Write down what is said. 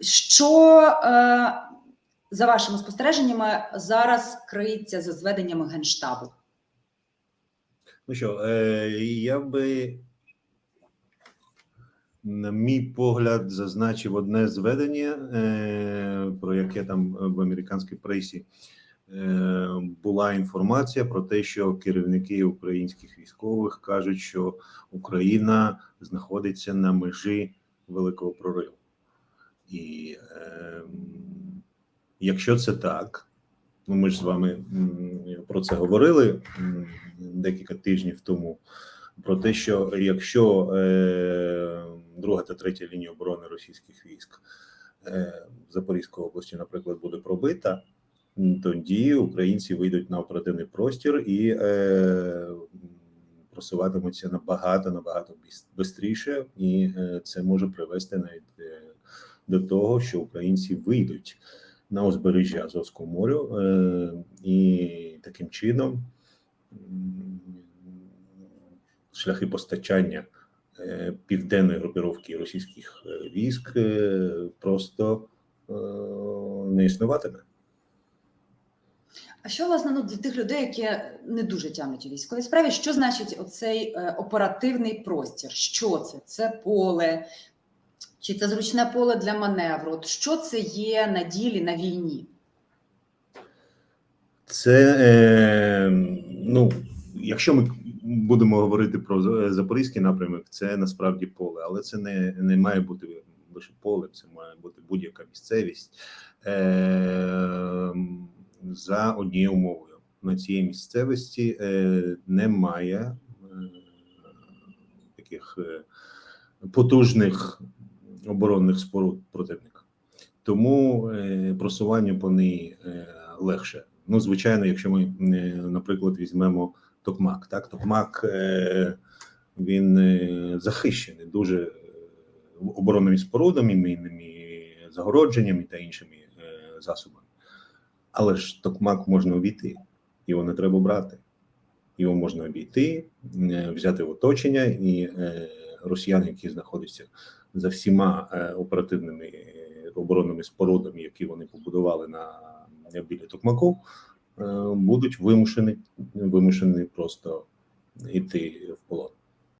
Що е, за вашими спостереженнями зараз криється за зведеннями генштабу? Ну що, е, я би, на мій погляд, зазначив одне зведення, е, про яке там в американській пресі е, була інформація про те, що керівники українських військових кажуть, що Україна знаходиться на межі великого прориву. І е, якщо це так, ну ми ж з вами про це говорили декілька тижнів тому. Про те, що якщо е, друга та третя лінія оборони російських військ е, в Запорізькій області, наприклад, буде пробита, тоді українці вийдуть на оперативний простір і е, просуватимуться набагато набагато швидше, і е, це може привести навіть е, до того, що українці вийдуть на узбережжя Азовського моря, е, і таким чином шляхи постачання е, південної групіровки російських е, військ просто не існуватиме. А що власне ну, для тих людей, які не дуже тягнуть у військовій справі, що значить оцей оперативний простір? Що це? Це поле, чи це зручне поле для маневру? От що це є на ділі на війні? Це е, ну, якщо ми будемо говорити про Запорізький напрямок, це насправді поле, але це не, не має бути лише поле, це має бути будь-яка місцевість е, за однією умовою. На цій місцевості е, немає е, таких е, потужних оборонних споруд противника. Тому е, просування по ній е, легше. Ну, звичайно, якщо ми, е, наприклад, візьмемо Токмак, так Токмак він захищений дуже оборонними спорудами, мінними загородженнями та іншими засобами. Але ж Токмак можна обійти, його не треба брати. Його можна обійти, взяти в оточення, і росіяни, які знаходяться за всіма е, оперативними е, оборонними спорудами, які вони побудували на біля Токмаков, е, будуть вимушені, вимушені просто йти в полон.